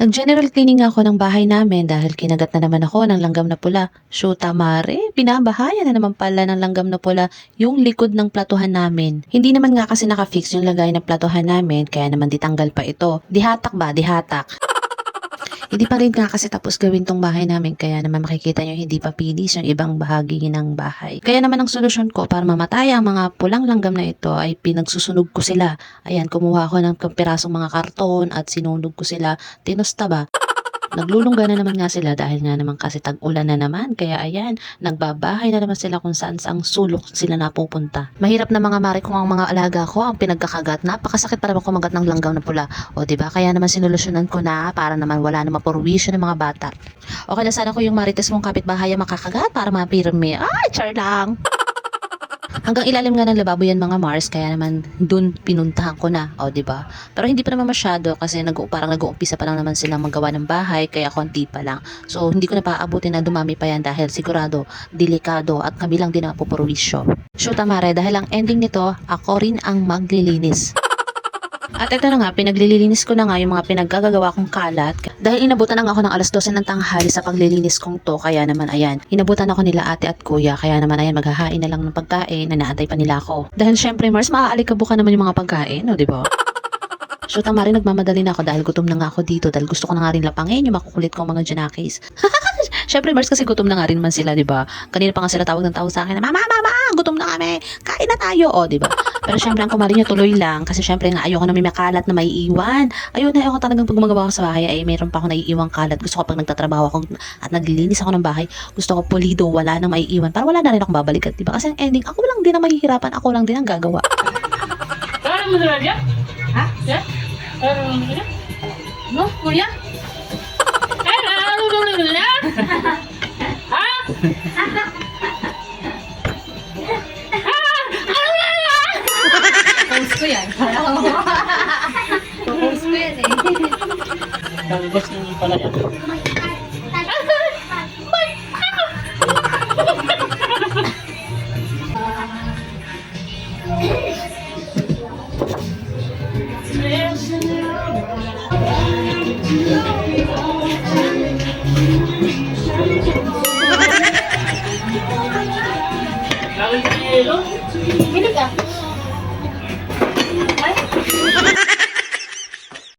Nag-general cleaning ako ng bahay namin dahil kinagat na naman ako ng langgam na pula. Shoota mare, pinabahayan na naman pala ng langgam na pula yung likod ng platuhan namin. Hindi naman nga kasi nakafix yung lagay ng platuhan namin kaya naman ditanggal pa ito. Dihatak ba? Dihatak. Hindi pa rin nga kasi tapos gawin tong bahay namin kaya naman makikita nyo hindi pa pinis yung ibang bahagi ng bahay. Kaya naman ang solusyon ko para mamatay ang mga pulang langgam na ito ay pinagsusunog ko sila. Ayan, kumuha ako ng pirasong mga karton at sinunog ko sila. Tinusta ba? Naglulungga na naman nga sila dahil nga naman kasi tag-ulan na naman. Kaya ayan, nagbabahay na naman sila kung saan saang sulok sila napupunta. Mahirap na mga mari kung ang mga alaga ko ang pinagkakagat. Napakasakit para kumagat ng langgam na pula. O di ba Kaya naman sinolusyonan ko na para naman wala na mapurwisyo ng mga bata. Okay na sana ko yung marites mong kapitbahay ang makakagat para mapirme. Ay, char lang. Hanggang ilalim nga ng lababo yan mga Mars, kaya naman dun pinuntahan ko na, o di ba? Pero hindi pa naman masyado kasi nag parang nag-uumpisa pa lang naman sila magawa ng bahay, kaya konti pa lang. So hindi ko na paabutin na dumami pa yan dahil sigurado, delikado at kami lang din ang pupurwisyo. Shoot amare, dahil ang ending nito, ako rin ang maglilinis. At ito na nga, pinaglilinis ko na nga yung mga pinaggagawa kong kalat. Dahil inabutan na nga ako ng alas 12 ng tanghali sa paglilinis kong to, kaya naman ayan, inabutan ako nila ate at kuya, kaya naman ayan, maghahain na lang ng pagkain na naantay pa nila ako. Dahil syempre, Mars, maaalikabukan naman yung mga pagkain, no, di ba? So tama rin, nagmamadali na ako dahil gutom na nga ako dito dahil gusto ko na nga rin lapangin yung makukulit kong mga janakis. Syempre, Mars, kasi gutom na nga rin man sila, di ba? Kanina pa nga sila tawag ng tawag sa akin na, Mama, Mama, gutom na kami, kain na tayo, o, di ba? Pero syempre, ang kumarin niya tuloy lang kasi syempre nga ayoko na may makalat na maiiwan. Ayun na, ayoko talagang pag gumagawa ko sa bahay ay mayroon pa ako naiiwang kalat. Gusto ko pag nagtatrabaho ako at naglilinis ako ng bahay, gusto ko pulido, wala nang maiiwan. Para wala na rin akong babalikan, di ba? Kasi ang ending, ako lang din ang mahihirapan, ako lang din ang gagawa. Kaya mo na yan? Ha? Yan? Kaya mo na yan? No, kuya? Kaya ano na? Ha? Post ko yan. Post ko yan eh. Tanggos naman pala yan. Binig ah.